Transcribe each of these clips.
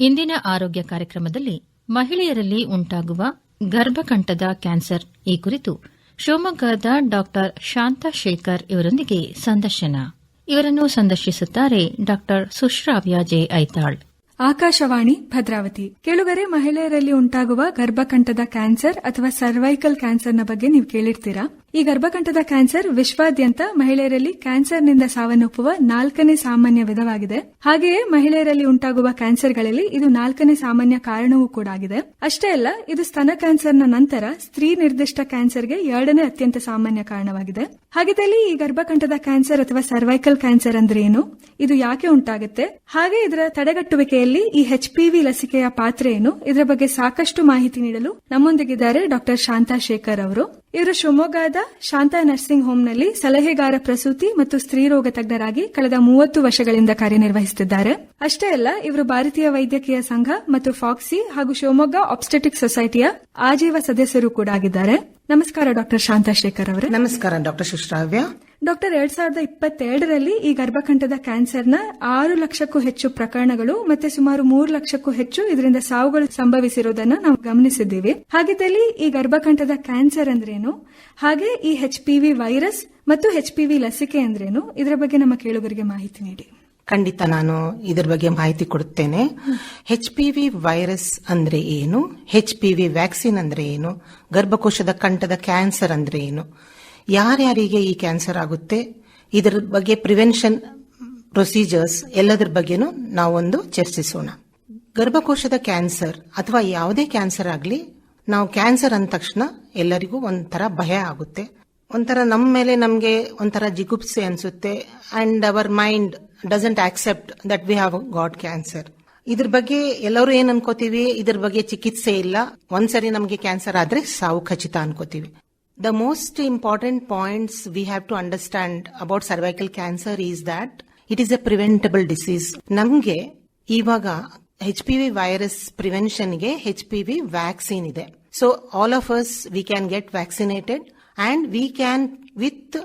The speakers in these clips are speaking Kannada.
ಇಂದಿನ ಆರೋಗ್ಯ ಕಾರ್ಯಕ್ರಮದಲ್ಲಿ ಮಹಿಳೆಯರಲ್ಲಿ ಉಂಟಾಗುವ ಗರ್ಭಕಂಠದ ಕ್ಯಾನ್ಸರ್ ಈ ಕುರಿತು ಶಿವಮೊಗ್ಗದ ಡಾ ಶಾಂತಾ ಶೇಖರ್ ಇವರೊಂದಿಗೆ ಸಂದರ್ಶನ. ಇವರನ್ನು ಸಂದರ್ಶಿಸುತ್ತಾರೆ ಡಾ ಸುಶ್ರಾವ್ಯ ಜೆ ಐತಾಳ್. ಆಕಾಶವಾಣಿ ಭದ್ರಾವತಿ. ಕೆಳುಗರೆ, ಮಹಿಳೆಯರಲ್ಲಿ ಉಂಟಾಗುವ ಗರ್ಭಕಂಠದ ಕ್ಯಾನ್ಸರ್ ಅಥವಾ ಸರ್ವೈಕಲ್ ಕ್ಯಾನ್ಸರ್ನ ಬಗ್ಗೆ ನೀವು ಕೇಳಿರ್ತೀರಾ? ಈ ಗರ್ಭಕಂಠದ ಕ್ಯಾನ್ಸರ್ ವಿಶ್ವಾದ್ಯಂತ ಮಹಿಳೆಯರಲ್ಲಿ ಕ್ಯಾನ್ಸರ್ನಿಂದ ಸಾವನ್ನಪ್ಪುವ ನಾಲ್ಕನೇ ಸಾಮಾನ್ಯ ವಿಧವಾಗಿದೆ. ಹಾಗೆಯೇ ಮಹಿಳೆಯರಲ್ಲಿ ಉಂಟಾಗುವ ಕ್ಯಾನ್ಸರ್ಗಳಲ್ಲಿ ಇದು ನಾಲ್ಕನೇ ಸಾಮಾನ್ಯ ಕಾರಣವೂ ಕೂಡ ಆಗಿದೆ. ಅಷ್ಟೇ ಅಲ್ಲ, ಇದು ಸ್ತನ ಕ್ಯಾನ್ಸರ್ನ ನಂತರ ಸ್ತ್ರೀ ನಿರ್ದಿಷ್ಟ ಕ್ಯಾನ್ಸರ್ಗೆ ಎರಡನೇ ಅತ್ಯಂತ ಸಾಮಾನ್ಯ ಕಾರಣವಾಗಿದೆ. ಹಾಗಿದ್ದಲ್ಲಿ ಈ ಗರ್ಭಕಂಠದ ಕ್ಯಾನ್ಸರ್ ಅಥವಾ ಸರ್ವೈಕಲ್ ಕ್ಯಾನ್ಸರ್ ಅಂದ್ರೆ ಏನು? ಇದು ಯಾಕೆ ಉಂಟಾಗುತ್ತೆ? ಹಾಗೆ ಇದರ ತಡೆಗಟ್ಟುವಿಕೆಯಲ್ಲಿ ಈ ಎಚ್ ವಿ ಲಸಿಕೆಯ ಪಾತ್ರ ಏನು? ಇದರ ಬಗ್ಗೆ ಸಾಕಷ್ಟು ಮಾಹಿತಿ ನೀಡಲು ನಮ್ಮೊಂದಿಗಿದ್ದಾರೆ ಡಾಕ್ಟರ್ ಶಾಂತಾ ಶೇಖರ್ ಅವರು. ಇವರು ಶಿವಮೊಗ್ಗದ ಶಾಂತಾ ನರ್ಸಿಂಗ್ ಹೋಂನಲ್ಲಿ ಸಲಹೆಗಾರ ಪ್ರಸೂತಿ ಮತ್ತು ಸ್ತ್ರೀರೋಗ ತಜ್ಞರಾಗಿ ಕಳೆದ ಮೂವತ್ತು ವರ್ಷಗಳಿಂದ ಕಾರ್ಯನಿರ್ವಹಿಸುತ್ತಿದ್ದಾರೆ. ಅಷ್ಟೇ ಅಲ್ಲ, ಇವರು ಭಾರತೀಯ ವೈದ್ಯಕೀಯ ಸಂಘ ಮತ್ತು ಫಾಕ್ಸಿ ಹಾಗೂ ಶಿವಮೊಗ್ಗ ಆಬ್ಸ್ಟೆಟಿಕ್ ಸೊಸೈಟಿಯ ಆಜೀವ ಸದಸ್ಯರು ಕೂಡ ಆಗಿದ್ದಾರೆ. ನಮಸ್ಕಾರ ಡಾಕ್ಟರ್ ಶಾಂತಾ ಶೇಖರ್ ಅವರೇ. ನಮಸ್ಕಾರ ಡಾಕ್ಟರ್ ಸುಶ್ರಾವ್ಯ. ಡಾಕ್ಟರ್ ಎರಡ್ ಸಾವಿರದ ಇಪ್ಪತ್ತೆರಡರಲ್ಲಿ ಈ ಗರ್ಭಕಂಠದ ಕ್ಯಾನ್ಸರ್ನ ಆರು ಲಕ್ಷಕ್ಕೂ ಹೆಚ್ಚು ಪ್ರಕರಣಗಳು ಮತ್ತೆ ಸುಮಾರು ಮೂರು ಲಕ್ಷಕ್ಕೂ ಹೆಚ್ಚು ಇದರಿಂದ ಸಾವುಗಳು ಸಂಭವಿಸಿರುವುದನ್ನು ನಾವು ಗಮನಿಸಿದ್ದೀವಿ. ಹಾಗಿದ್ದಲ್ಲಿ ಈ ಗರ್ಭಕಂಠದ ಕ್ಯಾನ್ಸರ್ ಅಂದ್ರೇನು? ಹಾಗೆ ಈ ಎಚ್ ವಿ ವೈರಸ್ ಮತ್ತು ಎಚ್ ವಿ ಲಸಿಕೆ ಅಂದ್ರೇನು? ಇದರ ಬಗ್ಗೆ ನಮ್ಮ ಕೇಳುಗರಿಗೆ ಮಾಹಿತಿ ನೀಡಿ. ಖಂಡಿತ ನಾನು ಇದರ ಬಗ್ಗೆ ಮಾಹಿತಿ ಕೊಡುತ್ತೇನೆ. ಹೆಚ್ ಪಿ ವಿ ವೈರಸ್ ಅಂದ್ರೆ ಏನು? ಹೆಚ್ ಪಿ ವಿ ವ್ಯಾಕ್ಸಿನ್ ಅಂದ್ರೆ ಏನು? ಗರ್ಭಕೋಶದ ಕಂಠದ ಕ್ಯಾನ್ಸರ್ ಅಂದ್ರೆ ಏನು? ಯಾರ್ಯಾರಿಗೆ ಈ ಕ್ಯಾನ್ಸರ್ ಆಗುತ್ತೆ? ಇದರ ಬಗ್ಗೆ ಪ್ರಿವೆನ್ಷನ್ ಪ್ರೊಸೀಜರ್ಸ್ ಎಲ್ಲದರ ಬಗ್ಗೆನೂ ನಾವೊಂದು ಚರ್ಚಿಸೋಣ. ಗರ್ಭಕೋಶದ ಕ್ಯಾನ್ಸರ್ ಅಥವಾ ಯಾವುದೇ ಕ್ಯಾನ್ಸರ್ ಆಗಲಿ ನಾವು ಕ್ಯಾನ್ಸರ್ ಅಂದ ತಕ್ಷಣ ಎಲ್ಲರಿಗೂ ಒಂಥರ ಭಯ ಆಗುತ್ತೆ. ಒಂಥರ ನಮ್ಮ ಮೇಲೆ ನಮಗೆ ಒಂಥರ ಜಿಗುಪ್ಸೆ ಅನಿಸುತ್ತೆ. And our mind doesn't accept that we have got cancer ಇದ್ರ ಬಗ್ಗೆ ಎಲ್ಲರೂ ಏನ್ ಅನ್ಕೋತೀವಿ? ಇದ್ರ ಬಗ್ಗೆ ಚಿಕಿತ್ಸೆ ಇಲ್ಲ. ಒಂದ್ಸರಿ ನಮಗೆ ಕ್ಯಾನ್ಸರ್ ಆದ್ರೆ ಸಾವು ಖಚಿತ ಅನ್ಕೋತೀವಿ. The most important points we have to understand about cervical cancer is that it is a preventable disease ನಮ್ಗೆ ಇವಾಗ ಹೆಚ್ ಪಿ ವಿ ವೈರಸ್ ಪ್ರಿವೆನ್ಷನ್ಗೆ ಹೆಚ್ ಪಿ ವಿ ವ್ಯಾಕ್ಸಿನ್ ಇದೆ. So all of us we can get vaccinated and we can with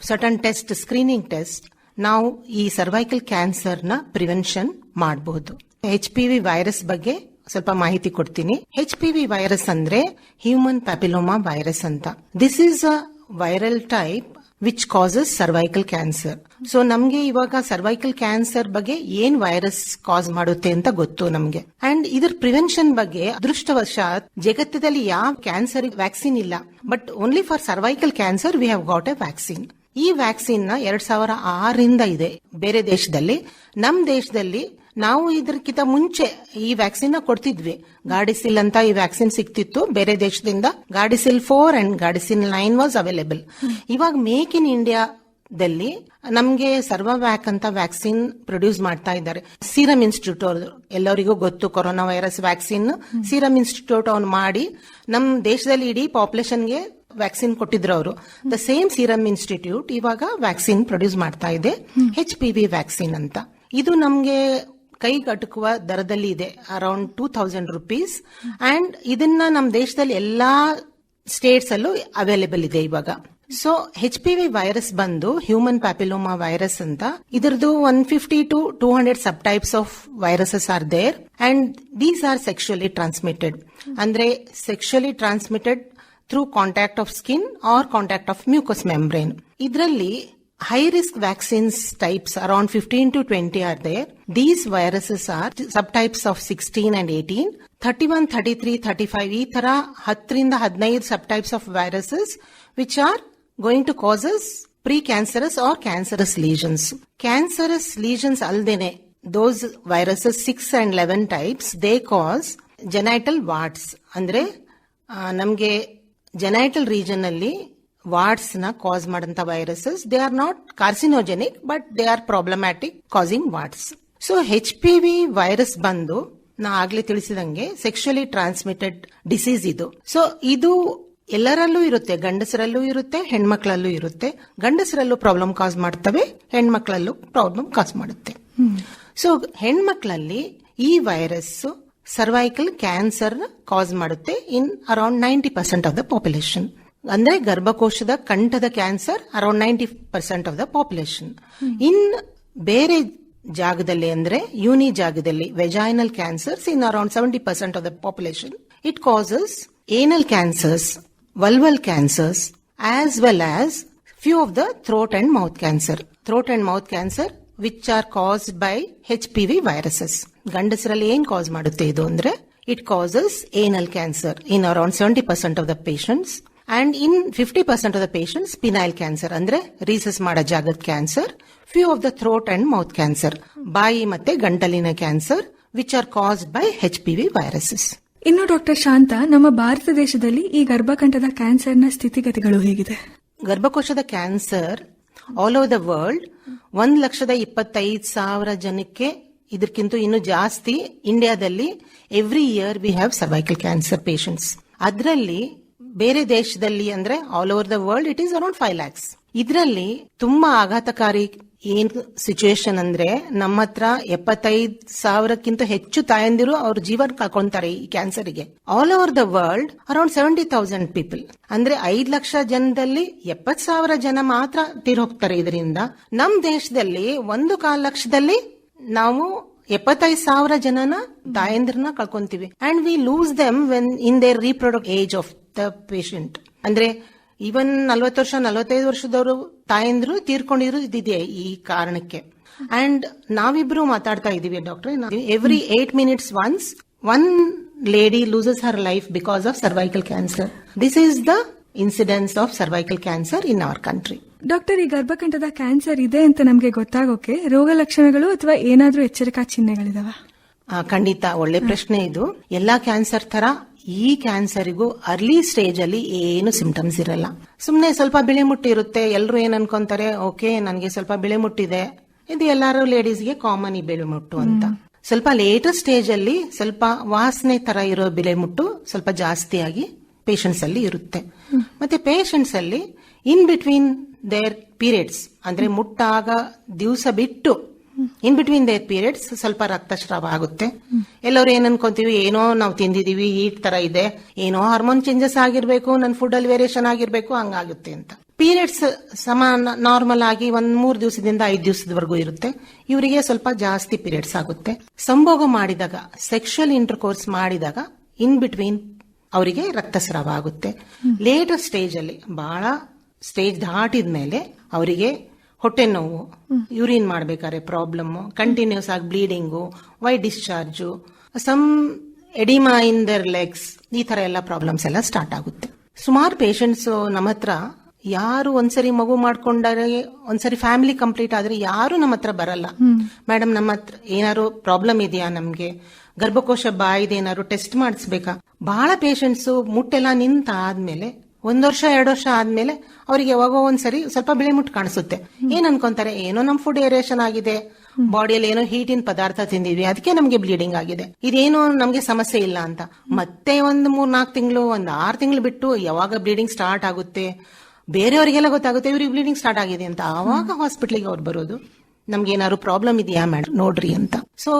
certain test screening test ನಾವು ಈ ಸರ್ವೈಕಲ್ ಕ್ಯಾನ್ಸರ್ನ ಪ್ರಿವೆನ್ಷನ್ ಮಾಡಬಹುದು ಎಚ್ ಪಿ ವಿ ವೈರಸ್ ಬಗ್ಗೆ ಸ್ವಲ್ಪ ಮಾಹಿತಿ ಕೊಡ್ತೀನಿ. ಎಚ್ ಪಿ ವಿ ವೈರಸ್ ಅಂದ್ರೆ ಹ್ಯೂಮನ್ ಪ್ಯಾಪಿಲೋಮಾ ವೈರಸ್ ಅಂತ. This is a viral type which causes cervical cancer so ನಮ್ಗೆ ಇವಾಗ ಸರ್ವೈಕಲ್ ಕ್ಯಾನ್ಸರ್ ಬಗ್ಗೆ ಏನ್ ವೈರಸ್ ಕಾಸ್ ಮಾಡುತ್ತೆ ಅಂತ ಗೊತ್ತು ನಮ್ಗೆ. ಅಂಡ್ ಇದ್ರ ಪ್ರಿವೆನ್ಷನ್ ಬಗ್ಗೆ ಅದೃಷ್ಟವಶಾತ್ ಜಗತ್ತದಲ್ಲಿ ಯಾವ ಕ್ಯಾನ್ಸರ್ ವ್ಯಾಕ್ಸಿನ್ ಇಲ್ಲ. But only for cervical cancer we have got a vaccine ಈ ವ್ಯಾಕ್ಸಿನ್ನ ಎರಡ್ ಸಾವಿರ ಆರರಿಂದ ಇದೆ. ಬೇರೆ ದೇಶದಲ್ಲಿ ನಮ್ ದೇಶದಲ್ಲಿ ನಾವು ಇದಕ್ಕಿಂತ ಮುಂಚೆ ಈ ವ್ಯಾಕ್ಸಿನ್ನ ಕೊಡ್ತಿದ್ವಿ. ಗಾಡಿಸಿಲ್ ಅಂತ ಈ ವ್ಯಾಕ್ಸಿನ್ ಸಿಕ್ತಿತ್ತು. ಬೇರೆ ದೇಶದಿಂದ Gardasil four and Gardasil nine was available. ಇವಾಗ ಮೇಕ್ ಇನ್ ಇಂಡಿಯಾ ದಲ್ಲಿ ನಮ್ಗೆ ಸರ್ವವ್ಯಾಕ್ ಅಂತ ವ್ಯಾಕ್ಸಿನ್ ಪ್ರೊಡ್ಯೂಸ್ ಮಾಡ್ತಾ ಇದ್ದಾರೆ. ಸೀರಮ್ ಇನ್ಸ್ಟಿಟ್ಯೂಟ್ ಅವರು, ಎಲ್ಲರಿಗೂ ಗೊತ್ತು corona virus vaccine. Serum Institute ಅವ್ನು ಮಾಡಿ ನಮ್ ದೇಶದಲ್ಲಿ ಇಡೀ ಪಾಪ್ಯುಲೇಷನ್ಗೆ ವ್ಯಾಕ್ಸಿನ್ ಕೊಟ್ಟಿದ್ರು ಅವರು. ದ ಸೇಮ್ ಸೀರಮ್ ಇನ್ಸ್ಟಿಟ್ಯೂಟ್ ಇವಾಗ ವ್ಯಾಕ್ಸಿನ್ ಪ್ರೊಡ್ಯೂಸ್ ಮಾಡ್ತಾ ಇದೆ. ಹೆಚ್ ಪಿ ವಿ ವ್ಯಾಕ್ಸಿನ್ ಅಂತ. ಇದು ನಮ್ಗೆ ಕೈಗಟಕುವ ದರದಲ್ಲಿ ಇದೆ around two thousand rupees and ಇದನ್ನ ನಮ್ಮ ದೇಶದಲ್ಲಿ ಎಲ್ಲಾ ಸ್ಟೇಟ್ಸ್ ಅಲ್ಲೂ ಅವೈಲೇಬಲ್ ಇದೆ ಇವಾಗ. So H P V virus ಬಂದು ಹ್ಯೂಮನ್ ಪ್ಯಾಪಿಲೋಮಾ ವೈರಸ್ ಅಂತ ಇದರದು one fifty to two hundred subtypes of viruses are there and these are sexually transmitted ಅಂದ್ರೆ sexually transmitted through contact of skin or contact of mucus membrane ಇದರಲ್ಲಿ high risk vaccines types around fifteen to twenty are there these viruses are subtypes of sixteen and eighteen thirty one thirty three thirty five ಈ ತರ ಹತ್ತರಿಂದ ಹದಿನೈದು subtypes of viruses which are going to causes precancerous or cancerous lesions cancerous lesions ಅಲ್ದೇನೆ those viruses six and eleven types they cause genital warts ಅಂದ್ರೆ ನಮಗೆ ಜೆನೈಟಲ್ ರೀಜನ್ ಅಲ್ಲಿ ವಾರ್ಡ್ಸ್ನ ಕಾಸ್ ಮಾಡಂತ viruses they are not carcinogenic but they are problematic causing warts so H P V virus ಬಂದು, ನಾ ಆಗ್ಲೇ ತಿಳಿಸಿದಂಗೆ ಸೆಕ್ಷುಲಿ ಟ್ರಾನ್ಸ್ಮಿಟೆಡ್ ಡಿಸೀಸ್ ಇದು. ಸೊ ಇದು ಎಲ್ಲರಲ್ಲೂ ಇರುತ್ತೆ, ಗಂಡಸರಲ್ಲೂ ಇರುತ್ತೆ, ಹೆಣ್ಮಕ್ಳಲ್ಲೂ ಇರುತ್ತೆ. ಗಂಡಸರಲ್ಲೂ ಪ್ರಾಬ್ಲಮ್ ಕಾಸ್ ಮಾಡ್ತವೆ, ಹೆಣ್ಮಕ್ಳಲ್ಲೂ ಪ್ರಾಬ್ಲಮ್ ಕಾಸ್ ಮಾಡುತ್ತೆ. ಸೊ ಹೆಣ್ಮಕ್ಳಲ್ಲಿ ಈ ವೈರಸ್ ಸರ್ವೈಕಲ್ ಕ್ಯಾನ್ಸರ್ ಕಾಸ್ ಮಾಡುತ್ತೆ in around ninety percent of the population ಅಂದ್ರೆ ಗರ್ಭಕೋಶದ ಕಂಠದ cancer around ninety percent of the population in ಬೇರೆ ಜಾಗದಲ್ಲಿ ಅಂದ್ರೆ ಯೂನಿ ಜಾಗದಲ್ಲಿ vaginal cancers in around seventy percent of the population it causes anal cancers vulval cancers as well as few of the throat and mouth cancer throat and mouth cancer which are caused P V viruses ಗಂಡಸರಲ್ಲಿ ಏನ್ ಕಾಸ್ ಮಾಡುತ್ತೆ ಇದು ಅಂದ್ರೆ it causes anal cancer in around seventy percent of the patients and in fifty percent of the patients penile cancer ಅಂದ್ರೆ ರೀಸಸ್ ಮಾಡೋ ಜಾಗದ cancer few of the throat and mouth cancer ಬಾಯಿ ಮತ್ತೆ ಗಂಟಲಿನ cancer which are caused by H P V viruses ಇನ್ನು ಡಾಕ್ಟರ್ ಶಾಂತ, ನಮ್ಮ ಭಾರತ ದೇಶದಲ್ಲಿ ಈ ಗರ್ಭಕಂಠದ ಕ್ಯಾನ್ಸರ್ನ ಸ್ಥಿತಿಗತಿಗಳು ಹೇಗಿದೆ? ಗರ್ಭಕೋಶದ cancer all over the world ಒಂದ್ ಲಕ್ಷದ ಇಪ್ಪತ್ತೈದು ಸಾವಿರ ಜನಕ್ಕೆ ಇದಕ್ಕಿಂತ ಇನ್ನು ಜಾಸ್ತಿ ಇಂಡಿಯಾದಲ್ಲಿ every year we have cervical cancer patients ಅದರಲ್ಲಿ ಬೇರೆ ದೇಶದಲ್ಲಿ ಅಂದ್ರೆ all over the world it is around five lakhs ಇದರಲ್ಲಿ ತುಂಬಾ ಆಘಾತಕಾರಿ ಏನ್ ಸಿಚುವೇಶನ್ ಅಂದ್ರೆ ನಮ್ಮ ಹತ್ರ ಎಪ್ಪತ್ತೈದ್ ಸಾವಿರಕ್ಕಿಂತ ಹೆಚ್ಚು ತಾಯಂದಿರು ಅವ್ರ ಜೀವನ ಕಳ್ಕೊಂತಾರೆ ಈ ಕ್ಯಾನ್ಸರ್ಗೆ all over the world around seventy thousand people ಅಂದ್ರೆ ಐದ್ ಲಕ್ಷ ಜನದಲ್ಲಿ ಎಪ್ಪತ್ ಸಾವಿರ ಜನ ಮಾತ್ರ ತೀರೋಗ್ತಾರೆ ಇದರಿಂದ. ನಮ್ ದೇಶದಲ್ಲಿ ಒಂದು ಕಾಲ್ ಲಕ್ಷದಲ್ಲಿ ನಾವು ಎಪ್ಪತ್ತೈದು ಸಾವಿರ ಜನನ ತಾಯಂದ್ರನ್ನ ಕಳ್ಕೊಂತೀವಿ. And we lose them when in their reproduct age of the patient ಅಂದ್ರೆ ಈವನ್ ನಲ್ವತ್ತು ವರ್ಷ ನಲವತ್ತೈದು ವರ್ಷದವರು ತಾಯಂದ್ರು ತೀರ್ಕೊಂಡಿರೋ ಇದಿದೆ ಈ ಕಾರಣಕ್ಕೆ. ಅಂಡ್ ನಾವಿಬ್ರು ಮಾತಾಡ್ತಾ ಇದೀವಿ doctor. Every eight minutes once one lady loses her life because of cervical cancer this is the incidence of cervical cancer in our country doctor ಈ ಗರ್ಭಕಂಠದ ಕ್ಯಾನ್ಸರ್ ಇದೆ ಅಂತ ನಮಗೆ ಗೊತ್ತಾಗೋಕೆ ರೋಗ ಲಕ್ಷಣಗಳು ಅಥವಾ ಏನಾದರೂ ಎಚ್ಚರಿಕಾ ಚಿಹ್ನೆಗಳಿದಾವ? ಖಂಡಿತ ಒಳ್ಳೆ ಪ್ರಶ್ನೆ ಇದು. ಎಲ್ಲಾ ಕ್ಯಾನ್ಸರ್ ತರ ಈ ಕ್ಯಾನ್ಸರಿಗೂ ಅರ್ಲಿ ಸ್ಟೇಜ್ ಅಲ್ಲಿ ಏನು ಸಿಂಪ್ಟಮ್ಸ್ ಇರಲ್ಲ. ಸುಮ್ನೆ ಸ್ವಲ್ಪ ಬಿಳಿ ಮುಟ್ಟಿರುತ್ತೆ ಎಲ್ಲರೂ ಏನ್ ಅನ್ಕೊಂತಾರೆ ಓಕೆ ನನಗೆ ಸ್ವಲ್ಪ ಬಿಳಿ ಮುಟ್ಟಿದೆ. ಇದು ಎಲ್ಲಾರು ಲೇಡೀಸ್ಗೆ ಕಾಮನ್ ಈ ಬಿಳಿ ಮುಟ್ಟು ಅಂತ. ಸ್ವಲ್ಪ ಲೇಟರ್ ಸ್ಟೇಜ್ ಅಲ್ಲಿ ಸ್ವಲ್ಪ ವಾಸನೆ ತರ ಇರೋ ಬಿಳಿ ಮುಟ್ಟು ಸ್ವಲ್ಪ ಜಾಸ್ತಿಯಾಗಿ ಪೇಷಂಟ್ಸ್ ಅಲ್ಲಿ ಇರುತ್ತೆ. ಮತ್ತೆ ಪೇಷಂಟ್ಸ್ ಅಲ್ಲಿ ಇನ್ ಬಿಟ್ವೀನ್ ದೇರ್ ಪೀರಿಯಡ್ಸ್ ಅಂದ್ರೆ ಮುಟ್ಟಾಗ ದಿವಸ ಬಿಟ್ಟು ಇನ್ ಬಿಟ್ವೀನ್ ದೇರ್ ಪೀರಿಯಡ್ಸ್ ಸ್ವಲ್ಪ ರಕ್ತಸ್ರಾವ ಆಗುತ್ತೆ. ಎಲ್ಲರೂ ಏನ್ ಅನ್ಕೊಂತೀವಿ, ಏನೋ ನಾವು ತಿಂದಿದೀವಿ ಹೀಟ್ ತರ ಇದೆ, ಏನೋ ಹಾರ್ಮೋನ್ ಚೇಂಜಸ್ ಆಗಿರ್ಬೇಕು ನನ್ನ ಫುಡ್ ಅಲ್ಲಿ ವೇರಿಯೇಷನ್ ಆಗಿರ್ಬೇಕು, ಹಂಗಾಗುತ್ತೆ ಅಂತ. ಪೀರಿಯಡ್ಸ್ ಸಮಾನ ನಾರ್ಮಲ್ ಆಗಿ ಒಂದ್ ಮೂರ್ ದಿವಸದಿಂದ ಐದ್ ದಿವಸದವರೆಗೂ ಇರುತ್ತೆ. ಇವರಿಗೆ ಸ್ವಲ್ಪ ಜಾಸ್ತಿ ಪೀರಿಯಡ್ಸ್ ಆಗುತ್ತೆ. ಸಂಭೋಗ ಮಾಡಿದಾಗ ಸೆಕ್ಷುಯಲ್ ಇಂಟರ್ ಕೋರ್ಸ್ ಮಾಡಿದಾಗ ಇನ್ ಬಿಟ್ವೀನ್ ಅವರಿಗೆ ರಕ್ತಸ್ರಾವ ಆಗುತ್ತೆ. ಲೇಟರ್ ಸ್ಟೇಜ್ ಅಲ್ಲಿ ಬಹಳ ಸ್ಟೇಜ್ ದಾಟಿದ ಮೇಲೆ ಅವರಿಗೆ ಹೊಟ್ಟೆ ನೋವು ಯೂರಿನ್ ಮಾಡ್ಬೇಕಾದ್ರೆ ಪ್ರಾಬ್ಲಮ್ ಕಂಟಿನ್ಯೂಸ್ ಆಗಿ bleeding white discharge some oedema in their legs ಈ ತರ ಎಲ್ಲ ಪ್ರಾಬ್ಲಮ್ಸ್ ಎಲ್ಲ ಸ್ಟಾರ್ಟ್ ಆಗುತ್ತೆ. ಸುಮಾರು ಪೇಷಂಟ್ಸ್ ನಮ್ಮ ಹತ್ರ ಯಾರು ಒಂದ್ಸರಿ ಮಗು ಮಾಡ್ಕೊಂಡಾರೆ ಒಂದ್ಸರಿ ಫ್ಯಾಮಿಲಿ ಕಂಪ್ಲೀಟ್ ಆದ್ರೆ ಯಾರು ನಮ್ಮ ಹತ್ರ ಬರಲ್ಲ. ಮೇಡಮ್ ನಮ್ಮ ಹತ್ರ ಏನಾದ್ರು ಪ್ರಾಬ್ಲಮ್ ಇದೆಯಾ ನಮ್ಗೆ? ಗರ್ಭಕೋಶ ಬಾಯಿದೆ ಏನಾದ್ರು ಟೆಸ್ಟ್ ಮಾಡಿಸ್ಬೇಕಾ? ಬಹಳ ಪೇಷಂಟ್ಸ್ ಮುಟ್ಟೆಲ್ಲ ನಿಂತ ಆದ್ಮೇಲೆ ಒಂದ್ ವರ್ಷ, ಎರಡು ವರ್ಷ ಆದ್ಮೇಲೆ ಅವ್ರಿಗೆ ಯಾವಾಗೋ ಒಂದ್ಸರಿ ಸ್ವಲ್ಪ ಬಿಳಿ ಮುಟ್ಟು ಕಾಣಿಸುತ್ತೆ. ಏನ್ ಅನ್ಕೊಂತಾರೆ? ಏನೋ ನಮ್ ಫುಡ್ ಏರಿಯೇಷನ್ ಆಗಿದೆ. ಬಾಡಿಯಲ್ಲಿ ಏನೋ ಹೀಟಿನ ಪದಾರ್ಥ ತಿಂದಿದ್ವಿ. ಅದಕ್ಕೆ ನಮ್ಗೆ ಬ್ಲೀಡಿಂಗ್ ಆಗಿದೆ. ಇದೇನೋ ನಮ್ಗೆ ಸಮಸ್ಯೆ ಇಲ್ಲ ಅಂತ. ಮತ್ತೆ ಒಂದ್ ಮೂರ್ ನಾಲ್ಕು ತಿಂಗಳು, ಒಂದ್ ಆರು ತಿಂಗಳು ಬಿಟ್ಟು ಯಾವಾಗ ಬ್ಲೀಡಿಂಗ್ ಸ್ಟಾರ್ಟ್ ಆಗುತ್ತೆ? ಬೇರೆಯವರಿಗೆಲ್ಲ ಗೊತ್ತಾಗುತ್ತೆ, ಇವ್ರಿಗೆ ಬ್ಲೀಡಿಂಗ್ ಸ್ಟಾರ್ಟ್ ಆಗಿದೆ ಅಂತ. ಆವಾಗ ಹಾಸ್ಪಿಟ್ಲಿಗೆ ಅವ್ರು ಬರೋದು. ನಮ್ಗೆ ಏನಾದ್ರು ಪ್ರಾಬ್ಲಮ್ ಇದೆಯಾ ಮೇಡಮ್ ನೋಡ್ರಿ ಅಂತ. ಸೊ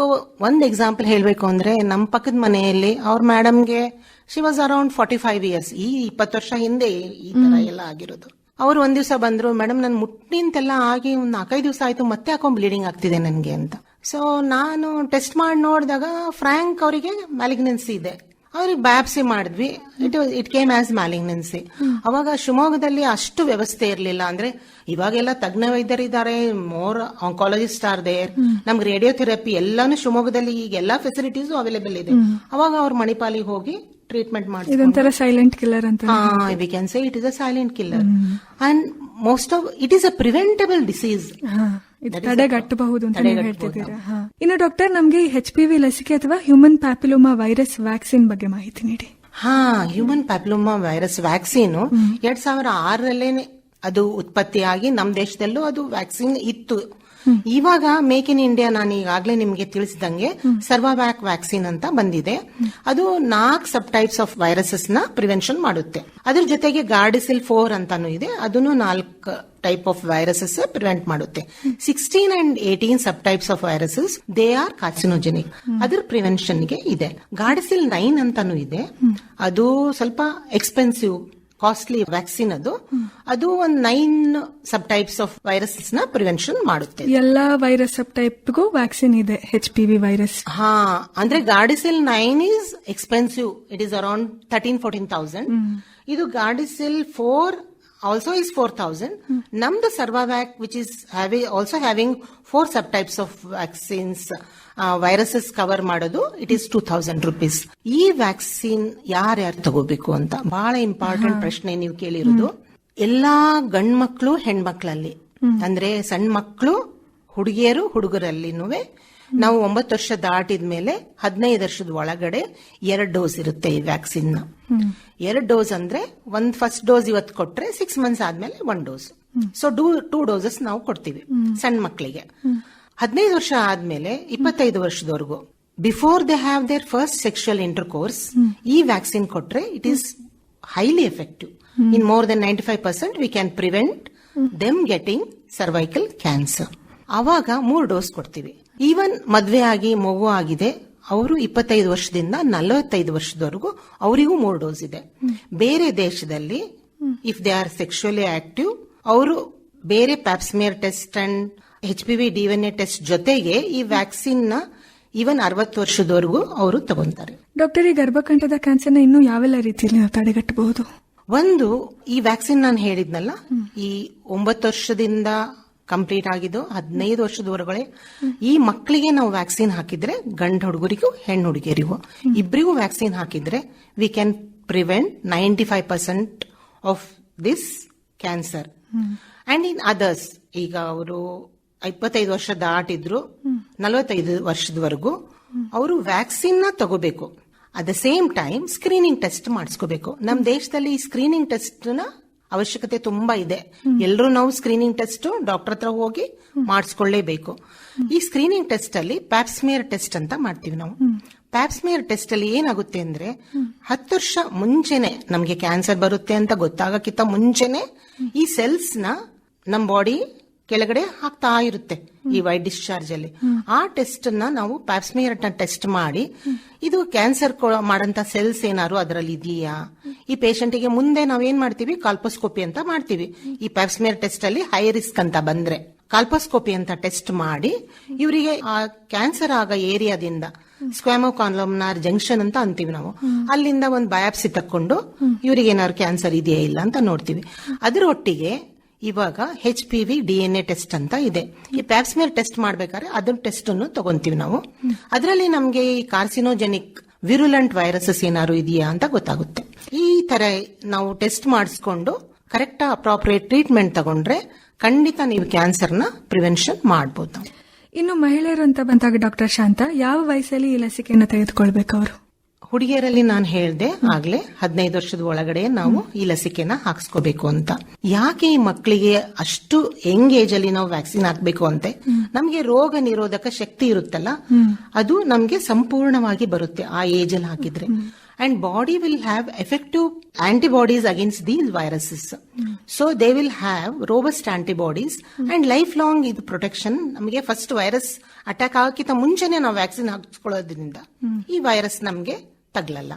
ಒಂದ್ ಎಕ್ಸಾಂಪಲ್ ಹೇಳ್ಬೇಕು ಅಂದ್ರೆ ನಮ್ ಪಕ್ಕದ ಮನೆಯಲ್ಲಿ ಅವ್ರ ಮೇಡಮ್ಗೆ she was around forty five years ಈ ಇಪ್ಪತ್ತು ವರ್ಷ ಹಿಂದೆ ಈ ತರ ಎಲ್ಲ ಆಗಿರೋದು. ಅವ್ರು ಒಂದ್ ದಿವಸ ಬಂದ್ರು ಮೇಡಮ್ ನನ್ ಮುಟ್ಟಿನಂತೆಲ್ಲ ಆಗಿ ಒಂದ್ ನಾಲ್ಕೈದು ದಿವಸ ಆಯ್ತು ಮತ್ತೆ ಹಾಕೊಂಡ್ ಬ್ಲೀಡಿಂಗ್ ಆಗ್ತಿದೆ ನನ್ಗೆ? ಅಂತ. ಸೊ ನಾನು ಟೆಸ್ಟ್ ಮಾಡಿ ನೋಡಿದಾಗ ಫ್ರಾಂಕ್ ಅವರಿಗೆ ಮ್ಯಾಲಿಗ್ನೆನ್ಸಿ ಇದೆ. ಅವ್ರಿಗೆ ಬ್ಯಾಪ್ಸಿ ಮಾಡಿದ್ವಿ. It it came as malignancy ಅವಾಗ ಶಿವಮೊಗ್ಗದಲ್ಲಿ ಅಷ್ಟು ವ್ಯವಸ್ಥೆ ಇರಲಿಲ್ಲ ಅಂದ್ರೆ ಇವಾಗೆಲ್ಲ ತಜ್ಞ ವೈದ್ಯರಿದ್ದಾರೆ ಮೋರ್ ಆಂಕಾಲಜಿಸ್ಟ್ ಆರ್ ದೇರ್ ನಮ್ಗೆ ರೇಡಿಯೋಥೆರಪಿ ಎಲ್ಲಾನು ಶಿವಮೊಗ್ಗದಲ್ಲಿ ಈಗ ಎಲ್ಲಾ ಫೆಸಿಲಿಟೀಸ್ ಅವೈಲೇಬಲ್ ಇದೆ. ಅವಾಗ ಅವ್ರು ಮಣಿಪಾಲಿಗೆ ಹೋಗಿ ಟ್ರೀಟ್ಮೆಂಟ್ ಮಾಡ್ತಾರೆ ಇದೊಂಥರ ಸೈಲೆಂಟ್ ಕಿಲ್ಲರ್ ಅಂತ we can say it is a silent killer and most of it is a preventable disease ತಡೆಗಟ್ಟಬಹುದು ಅಂತ ನೀವು ಹೇಳ್ತಿದ್ದೀರಾ? ಇನ್ನು ಡಾಕ್ಟರ್ ನಮ್ಗೆ ಎಚ್ ಪಿ ವಿ ಲಸಿಕೆ ಅಥವಾ ಹ್ಯೂಮನ್ ಪ್ಯಾಪಿಲೋಮಾ ವೈರಸ್ ವ್ಯಾಕ್ಸಿನ್ ಬಗ್ಗೆ ಮಾಹಿತಿ ನೀಡಿ. ಹಾ ಹ್ಯೂಮನ್ ಪ್ಯಾಪಿಲೋಮಾ ವೈರಸ್ ವ್ಯಾಕ್ಸಿನ್ ಎರಡ್ ಸಾವಿರ ಆರರಲ್ಲೇನೆ ಅದು ಉತ್ಪತ್ತಿಯಾಗಿ ನಮ್ ದೇಶದಲ್ಲೂ ಅದು ವ್ಯಾಕ್ಸಿನ್ ಇತ್ತು. ಇವಾಗ ಮೇಕ್ ಇನ್ ಇಂಡಿಯಾ ನಾನು ಈಗಾಗಲೇ ನಿಮಗೆ ತಿಳಿಸಿದಂಗೆ ಸರ್ವಾವ್ಯಾಕ್ ವ್ಯಾಕ್ಸಿನ್ ಅಂತ ಬಂದಿದೆ. ಅದು ನಾಲ್ಕು ಸಬ್ ಟೈಪ್ಸ್ ಆಫ್ ವೈರಸಸ್ನ ಪ್ರಿವೆನ್ಷನ್ ಮಾಡುತ್ತೆ. ಅದ್ರ ಜೊತೆಗೆ ಗಾರ್ಡಿಸಿಲ್ ಫೋರ್ ಅಂತಾನು ಇದೆ. ಅದನ್ನು ನಾಲ್ಕು ಟೈಪ್ ಆಫ್ ವೈರಸಸ್ ಪ್ರಿವೆಂಟ್ ಮಾಡುತ್ತೆ. Sixteen and eighteen sub types of viruses they are carcinogenic ಅದರ ಪ್ರಿವೆನ್ಷನ್ಗೆ ಇದೆ. ಗಾರ್ಡಿಸಿಲ್ ನೈನ್ ಅಂತಾನು ಇದೆ. ಅದು ಸ್ವಲ್ಪ ಎಕ್ಸ್ಪೆನ್ಸಿವ್ ಕಾಸ್ಟ್ಲಿ ವ್ಯಾಕ್ಸಿನ್ ಅದು. ಅದು ಒಂದ್ ನೈನ್ ಸಬ್ ಟೈಪ್ಸ್ ಆಫ್ ವೈರಸಸ್ನ ಪ್ರಿವೆನ್ಷನ್ ಮಾಡುತ್ತೆ. ಎಲ್ಲಾ ವೈರಸ್ ಸಬ್ ಟೈಪ್ಗೂ ವ್ಯಾಕ್ಸಿನ್ ಇದೆ ಎಚ್ ಪಿ ವಿ ವೈರಸ್ ಹಾ ಅಂದ್ರೆ Gardasil nine is expensive it is around thirteen fourteen thousand ಇದು Gardasil four also is four thousand ನಮ್ದು Cervavac which is also having four sub types of vaccines viruses cover ಮಾಡೋದು it is two thousand rupees ಈ ವ್ಯಾಕ್ಸಿನ್ ಯಾರ್ಯಾರು ತಗೋಬೇಕು ಅಂತ ಬಹಳ ಇಂಪಾರ್ಟೆಂಟ್ ಪ್ರಶ್ನೆ ನೀವು ಕೇಳಿರೋದು ಎಲ್ಲಾ ಗಂಡ್ಮಕ್ಳು ಹೆಣ್ಮಕ್ಳಲ್ಲಿ ಅಂದ್ರೆ ಸಣ್ಣ ಮಕ್ಕಳು ಹುಡುಗಿಯರು ಹುಡುಗರಲ್ಲಿನೂ ನಾವು ಒಂಬತ್ತು ವರ್ಷ ದಾಟಿದ ಮೇಲೆ ಹದಿನೈದು ವರ್ಷದ ಒಳಗಡೆ ಎರಡು ಡೋಸ್ ಇರುತ್ತೆ ಈ ವ್ಯಾಕ್ಸಿನ್ನ ಎರಡು ಡೋಸ್ ಅಂದ್ರೆ ಒಂದ್ ಫಸ್ಟ್ ಡೋಸ್ ಇವತ್ತು ಕೊಟ್ರೆ ಸಿಕ್ಸ್ ಮಂತ್ಸ್ ಆದ್ಮೇಲೆ one dose. So do two doses ನಾವು ಕೊಡ್ತೀವಿ ಸಣ್ಣ ಮಕ್ಕಳಿಗೆ ಹದಿನೈದು ವರ್ಷ ಆದ್ಮೇಲೆ ಇಪ್ಪತ್ತೈದು ವರ್ಷದವರೆಗೂ before they have their first sexual intercourse ಈ ವ್ಯಾಕ್ಸಿನ್ ಕೊಟ್ರೆ it is highly effective in more than ninety five percent we can prevent them getting cervical cancer ಅವಾಗ ಮೂರು ಡೋಸ್ ಕೊಡ್ತೀವಿ. ಈವನ್ ಮದ್ವೆ ಆಗಿ ಮಗು ಆಗಿದೆ ಅವರು ಇಪ್ಪತ್ತೈದು ವರ್ಷದಿಂದ ನಲವತ್ತೈದು ವರ್ಷದವರೆಗೂ ಅವರಿಗೂ ಮೂರು ಡೋಸ್ ಇದೆ. ಬೇರೆ ದೇಶದಲ್ಲಿ if they are sexually active ಅವರು ಬೇರೆ pap smear test and H P V DNA test ಜೊತೆಗೆ ಈ ವ್ಯಾಕ್ಸಿನ್ನ ಈವನ್ ಅರವತ್ತು ವರ್ಷದವರೆಗೂ ಅವರು ತಗೊಂತಾರೆ. ಡಾಕ್ಟರ್ ಈ ಗರ್ಭಕಂಠದ ಕ್ಯಾನ್ಸರ್ನ ಇನ್ನೂ ಯಾವೆಲ್ಲ ರೀತಿಯಲ್ಲಿ ನಾವು ತಡೆಗಟ್ಟಬಹುದು? ಒಂದು ಈ ವ್ಯಾಕ್ಸಿನ್ ನಾನು ಹೇಳಿದ್ನಲ್ಲ ಈ ಒಂಬತ್ತು ವರ್ಷದಿಂದ ಕಂಪ್ಲೀಟ್ ಆಗಿದ್ದು ಹದಿನೈದು ವರ್ಷದವರೆಗೆ ಈ ಮಕ್ಕಳಿಗೆ ನಾವು ವ್ಯಾಕ್ಸಿನ್ ಹಾಕಿದ್ರೆ ಗಂಡು ಹುಡುಗರಿಗೂ, ಹೆಣ್ಣು ಹುಡುಗಿಯರಿಗೂ ಇಬ್ಬರಿಗೂ ವ್ಯಾಕ್ಸಿನ್ ಹಾಕಿದ್ರೆ we can prevent ninety five percent of this cancer and in others ಈಗ ಅವರು ಇಪ್ಪತ್ತೈದು ವರ್ಷ ದಾಟಿದ್ರು, ನಲವತ್ತೈದು ವರ್ಷದವರೆಗೂ ಅವರು ವ್ಯಾಕ್ಸಿನ್ನ ತಗೋಬೇಕು. At the same time screening test ಮಾಡಿಸ್ಕೋಬೇಕು. ನಮ್ಮ ದೇಶದಲ್ಲಿ ಸ್ಕ್ರೀನಿಂಗ್ ಟೆಸ್ಟ್ನ ಅವಶ್ಯಕತೆ ತುಂಬಾ ಇದೆ. ಎಲ್ಲರೂ ನಾವು ಸ್ಕ್ರೀನಿಂಗ್ ಟೆಸ್ಟ್ ಡಾಕ್ಟರ್ ಹತ್ರ ಹೋಗಿ ಮಾಡಿಸ್ಕೊಳ್ಳೇಬೇಕು. ಈ ಸ್ಕ್ರೀನಿಂಗ್ ಟೆಸ್ಟ್ ಅಲ್ಲಿ ಪ್ಯಾಪ್ಸ್ಮಿಯರ್ ಟೆಸ್ಟ್ ಅಂತ ಮಾಡ್ತೀವಿ ನಾವು. ಪ್ಯಾಪ್ಸ್ಮಿಯರ್ ಟೆಸ್ಟ್ ಅಲ್ಲಿ ಏನಾಗುತ್ತೆ ಅಂದ್ರೆ ಹತ್ತು ವರ್ಷ ಮುಂಚೆನೆ ನಮಗೆ ಕ್ಯಾನ್ಸರ್ ಬರುತ್ತೆ ಅಂತ ಗೊತ್ತಾಗಕ್ಕಿಂತ ಮುಂಚೆನೆ ಈ ಸೆಲ್ಸ್ನ ನಮ್ ಬಾಡಿ ಕೆಳಗಡೆ ಹಾಕ್ತಾ ಇರುತ್ತೆ. ಈ ವೈಟ್ ಡಿಸ್ಚಾರ್ಜ್ ಅಲ್ಲಿ. ಆ ಟೆಸ್ಟ್ನ ನಾವು ಪ್ಯಾಪ್ಸ್ಮಿಯರ್ ಟೆಸ್ಟ್ ಮಾಡಿ, ಇದು ಕ್ಯಾನ್ಸರ್ ಮಾಡಂತ ಸೆಲ್ಸ್ ಏನಾದ್ರು ಅದರಲ್ಲಿ ಇದೆಯಾ? ಈ ಪೇಷಂಟ್ಗೆ ಮುಂದೆ ನಾವೇನ್ ಮಾಡ್ತೀವಿ? ಕಾಲ್ಪೋಸ್ಕೋಪಿ ಅಂತ ಮಾಡ್ತೀವಿ. ಈ ಪ್ಯಾಪ್ಸ್ಮಿಯರ್ ಟೆಸ್ಟ್ ಅಲ್ಲಿ ಹೈ ರಿಸ್ಕ್ ಅಂತ ಬಂದ್ರೆ. ಕಾಲ್ಪೋಸ್ಕೋಪಿ ಅಂತ ಟೆಸ್ಟ್ ಮಾಡಿ, ಇವರಿಗೆ ಆ ಕ್ಯಾನ್ಸರ್ ಆಗ ಏರಿಯಾದಿಂದ ಸ್ಕ್ವಾಮೋ ಕಾನ್ಲಮ್ನಾರ್ ಜಂಕ್ಷನ್ ಅಂತ ಅಂತೀವಿ ನಾವು. ಅಲ್ಲಿಂದ ಒಂದು ಬಯಾಪ್ಸಿ ತಕ್ಕೊಂಡು ಇವರಿಗೆ ಏನಾದ್ರು ಕ್ಯಾನ್ಸರ್ ಇದೆಯಾ ಇಲ್ಲ ಅಂತ ನೋಡ್ತೀವಿ. ಅದರ ಒಟ್ಟಿಗೆ ಇವಾಗ H P V D N A test ಅಂತ ಇದೆ. ಈ ಪ್ಯಾಪ್ಸ್ಮಿಯರ್ ಟೆಸ್ಟ್ ಮಾಡ್ಬೇಕಾದ್ರೆ ಅದನ್ನ ಟೆಸ್ಟ್ ಅನ್ನು ತಗೊಂತೀವಿ ನಾವು. ಅದರಲ್ಲಿ ನಮಗೆ ಈ ಕಾರ್ಸಿನೋಜೆನಿಕ್ ವಿರುಲೆಂಟ್ ವೈರಸಸ್ ಏನಾದ್ರು ಇದೆಯಾ ಅಂತ ಗೊತ್ತಾಗುತ್ತೆ. ಈ ತರ ನಾವು ಟೆಸ್ಟ್ ಮಾಡಿಸ್ಕೊಂಡು ಕರೆಕ್ಟ್ ಅಪ್ರಾಪ್ರಿಯೇಟ್ ಟ್ರೀಟ್ಮೆಂಟ್ ತಗೊಂಡ್ರೆ ಖಂಡಿತ ನೀವು ಕ್ಯಾನ್ಸರ್ನ ಪ್ರಿವೆನ್ಷನ್ ಮಾಡಬಹುದು ಇನ್ನು ಮಹಿಳೆಯರು ಅಂತ ಬಂದಾಗ ಡಾಕ್ಟರ್ ಶಾಂತ, ಯಾವ ವಯಸ್ಸಲ್ಲಿ ಈ ಲಸಿಕೆಯನ್ನು ತೆಗೆದುಕೊಳ್ಬೇಕು ಅವರು? ಹುಡುಗಿಯರಲ್ಲಿ ನಾನು ಹೇಳ್ದೆ ಆಗ್ಲೇ ಹದಿನೈದು ವರ್ಷದ ಒಳಗಡೆ ನಾವು ಈ ಲಸಿಕೆನ ಹಾಕ್ಸ್ಕೋಬೇಕು ಅಂತ. ಯಾಕೆ ಈ ಮಕ್ಕಳಿಗೆ ಅಷ್ಟು ಯಂಗ್ ಏಜ್ ಅಲ್ಲಿ ನಾವು ವ್ಯಾಕ್ಸಿನ್ ಹಾಕ್ಬೇಕು ಅಂತೆ? ನಮ್ಗೆ ರೋಗ ನಿರೋಧಕ ಶಕ್ತಿ ಇರುತ್ತಲ್ಲ, ಅದು ನಮ್ಗೆ ಸಂಪೂರ್ಣವಾಗಿ ಬರುತ್ತೆ ಆ ಏಜ್ ಅಲ್ಲಿ ಹಾಕಿದ್ರೆ. And body will have effective antibodies against these viruses so they will have robust antibodies and life long ಇದು ಪ್ರೊಟೆಕ್ಷನ್ ನಮಗೆ ಫಸ್ಟ್ ವೈರಸ್ ಅಟ್ಯಾಕ್ ಆಗಕ್ಕಿಂತ ಮುಂಚೆನೆ ನಾವು ವ್ಯಾಕ್ಸಿನ್ ಹಾಕಿಸ್ಕೊಳ್ಳೋದ್ರಿಂದ ಈ ವೈರಸ್ ನಮಗೆ ತಗ್ಲಲ್ಲ.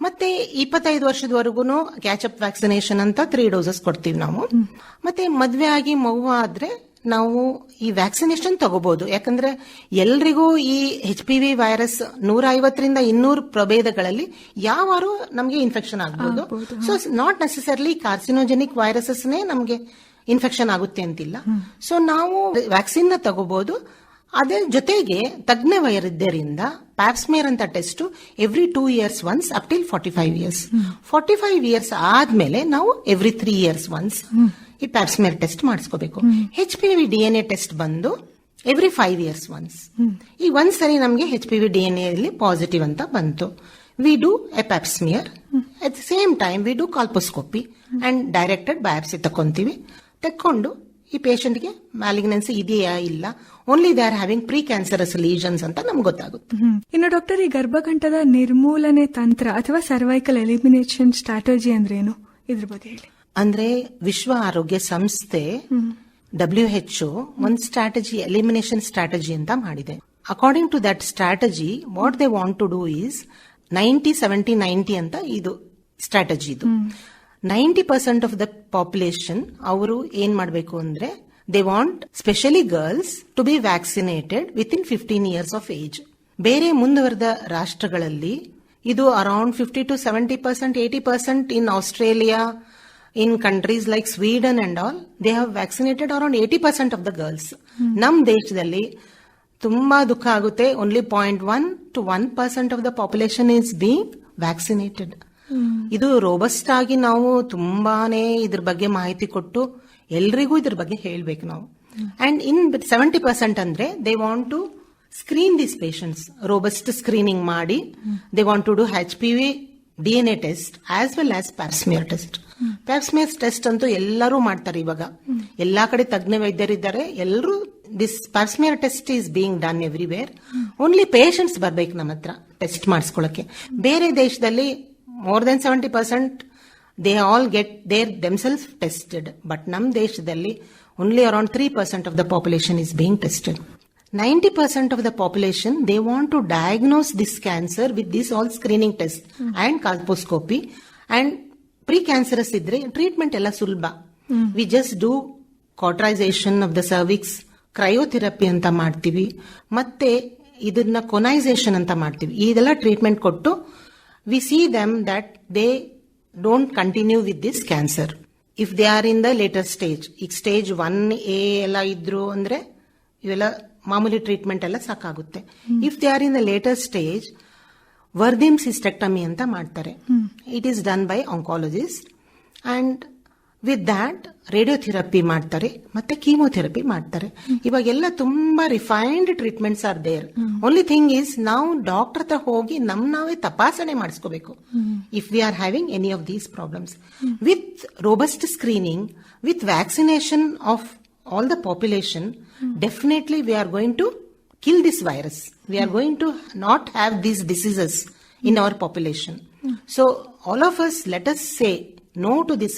ಮತ್ತೆ ಇಪ್ಪತ್ತೈದು ವರ್ಷದವರೆಗೂ ಕ್ಯಾಚಪ್ ವ್ಯಾಕ್ಸಿನೇಷನ್ ಅಂತ ತ್ರೀ ಡೋಸಸ್ ಕೊಡ್ತೀವಿ ನಾವು. ಮತ್ತೆ ಮದ್ವೆ ಆಗಿ ಮಗುವ ಆದ್ರೆ ನಾವು ಈ ವ್ಯಾಕ್ಸಿನೇಷನ್ ತಗೋಬಹುದು ಯಾಕಂದ್ರೆ ಎಲ್ರಿಗೂ ಈ ಎಚ್ ಪಿ ವಿ ವೈರಸ್ ನೂರ ಐವತ್ತರಿಂದ ಇನ್ನೂರು ಪ್ರಭೇದಗಳಲ್ಲಿ ಯಾವಾರು ನಮಗೆ ಇನ್ಫೆಕ್ಷನ್ ಆಗಬಹುದು ಸೊ ನಾಟ್ ನೆಸೆಸರ್ಲಿ ಕಾರ್ಸಿನೋಜೆನಿಕ್ ವೈರಸಸ್ನೇ ನಮಗೆ ಇನ್ಫೆಕ್ಷನ್ ಆಗುತ್ತೆ ಅಂತಿಲ್ಲ. ಸೊ ನಾವು ವ್ಯಾಕ್ಸಿನ್ನ ತಗೋಬಹುದು ಅದೇ ಜೊತೆಗೆ ತಜ್ಞ ವೈದ್ಯರಿಂದ ಪ್ಯಾಪ್ಸ್ಮೇರ್ ಅಂತ test every two years once up till forty five years forty five years ಆದ್ಮೇಲೆ ನಾವು ಎವ್ರಿ ತ್ರೀ ಇಯರ್ಸ್ ಒನ್ಸ್ ಈ ಪ್ಯಾಪ್ಸ್ಮೇರ್ test ಮಾಡಿಸ್ಕೋಬೇಕು. H P V D N A test ಬಂದು ಎವ್ರಿ ಫೈವ್ ಇಯರ್ಸ್ ಒನ್ಸ್ ಈ ಒಂದ್ ಸರಿ ನಮಗೆ H P V D N ಎಲ್ಲಿ ಪಾಸಿಟಿವ್ ಅಂತ ಬಂತು. We do a pap smear at the same time we do colposcopy and directed biopsy ತಕೊಂತೀವಿ ತಕ್ಕೊಂಡು ಈ ಪೇಷಂಟ್ಗೆ ಮ್ಯಾಲಿಗ್ನೆನ್ಸಿ ಇದೆಯಾ ಇಲ್ಲ? Only they are having pre cancerous lesions ಅಂತ ನಮ್ಗೆ ಗೊತ್ತಾಗುತ್ತೆ. ಇನ್ನು ಡಾಕ್ಟರ್ ಈ ಗರ್ಭಕಂಠದ ನಿರ್ಮೂಲನೆ ತಂತ್ರ ಅಥವಾ ಸರ್ವೈಕಲ್ ಎಲಿಮಿನೇಷನ್ ಸ್ಟ್ರಾಟಜಿ ಅಂದ್ರೆ ಏನು? ಇದ್ರ ಬಗ್ಗೆ ಹೇಳಿ. ಅಂದ್ರೆ ವಿಶ್ವ ಆರೋಗ್ಯ ಸಂಸ್ಥೆ ಡಬ್ಲ್ಯೂ ಎಚ್ ಒಂದು ಸ್ಟ್ರಾಟಜಿ ಎಲಿಮಿನೇಷನ್ ಸ್ಟ್ರಾಟಜಿ ಅಂತ ಮಾಡಿದೆ. According to that strategy what they want to do is ninety seventy ninety ಅಂತ ಇದು ಸ್ಟ್ರಾಟಜಿ ಇದು. Ninety percent of the population ಅವರು ಏನ್ ಮಾಡಬೇಕು ಅಂದ್ರೆ they want specially girls to be vaccinated with in fifteen years of age ಬೇರೆ ಮುಂದುವರೆದ ರಾಷ್ಟ್ರಗಳಲ್ಲಿ ಇದು around fifty to seventy percent eighty percent in Australia in countries like Sweden and all they have vaccinated around eighty percent of the girls ನಮ್ ದೇಶದಲ್ಲಿ ತುಂಬಾ ದುಃಖ ಆಗುತ್ತೆ. Only point one two one percent of the population is being vaccinated ಇದು ರೋಬಸ್ಟ್ ಆಗಿ ನಾವು ತುಂಬಾನೇ ಇದ್ರ ಬಗ್ಗೆ ಮಾಹಿತಿ ಕೊಟ್ಟು ಎಲ್ರಿಗೂ ಇದ್ರ ಬಗ್ಗೆ ಹೇಳ್ಬೇಕು ನಾವು. ಅಂಡ್ ಇನ್ ಸೆವೆಂಟಿ ಪರ್ಸೆಂಟ್ ಅಂದ್ರೆ they want to screen this patients robust screening ಮಾಡಿ. They want to do H P V D N A test as well as pap smear test pap smear test ಅಂತೂ ಎಲ್ಲರೂ ಮಾಡ್ತಾರೆ ಇವಾಗ. ಎಲ್ಲಾ ಕಡೆ ತಜ್ಞ ವೈದ್ಯರಿದ್ದಾರೆ ಎಲ್ಲರೂ this pap smear test is being done everywhere only patients ಬರ್ಬೇಕು ನಮ್ಮ ಹತ್ರ ಟೆಸ್ಟ್ ಮಾಡಿಸ್ಕೊಳಕ್ಕೆ. ಬೇರೆ ದೇಶದಲ್ಲಿ more than seventy percent they all get their themselves tested but ನಮ್ಮ ದೇಶದಲ್ಲಿ only around three percent of the population is being tested ninety percent of the population they want to diagnose this cancer with this all screening test and colposcopy and pre cancerous ಇದ್ರೆ ಟ್ರೀಟ್ಮೆಂಟ್ ಎಲ್ಲ ಸುಲಭ. We just do cauterisation of the cervix cryotherapy ಅಂತ ಮಾಡ್ತೀವಿ. ಮತ್ತೆ ಇದನ್ನ ಕೊನೈಸೇಷನ್ ಅಂತ ಮಾಡ್ತೀವಿ. ಇದೆಲ್ಲ ಟ್ರೀಟ್ಮೆಂಟ್ ಕೊಟ್ಟು we see them that they don't continue with this cancer if they are in the later stage ಈಗ ಸ್ಟೇಜ್ ಒನ್ ಎ ಎಲ್ಲ ಇದ್ರು ಅಂದ್ರೆ ಇವೆಲ್ಲ ಮಾಮೂಲಿ ಟ್ರೀಟ್ಮೆಂಟ್ ಎಲ್ಲ ಸಾಕಾಗುತ್ತೆ. If they are in the later stage Wertheim hysterectomy ಅಂತ ಮಾಡ್ತಾರೆ. It is done by oncologist and with that radiotherapy ಮಾಡ್ತಾರೆ, ಮತ್ತೆ ಕೀಮೋಥೆರಪಿ ಮಾಡ್ತಾರೆ. ಇವಾಗೆಲ್ಲ ತುಂಬಾ refined treatments are there only thing is ನಾವು ಡಾಕ್ಟರ್ ಹತ್ರ ಹೋಗಿ ನಮ್ ನಾವೇ ತಪಾಸಣೆ ಮಾಡಿಸ್ಕೋಬೇಕು. If we are having any of these problems with robust screening with vaccination of all the population definitely we are going to kill this virus we are going to not have these diseases in our population so all of us let us say no to this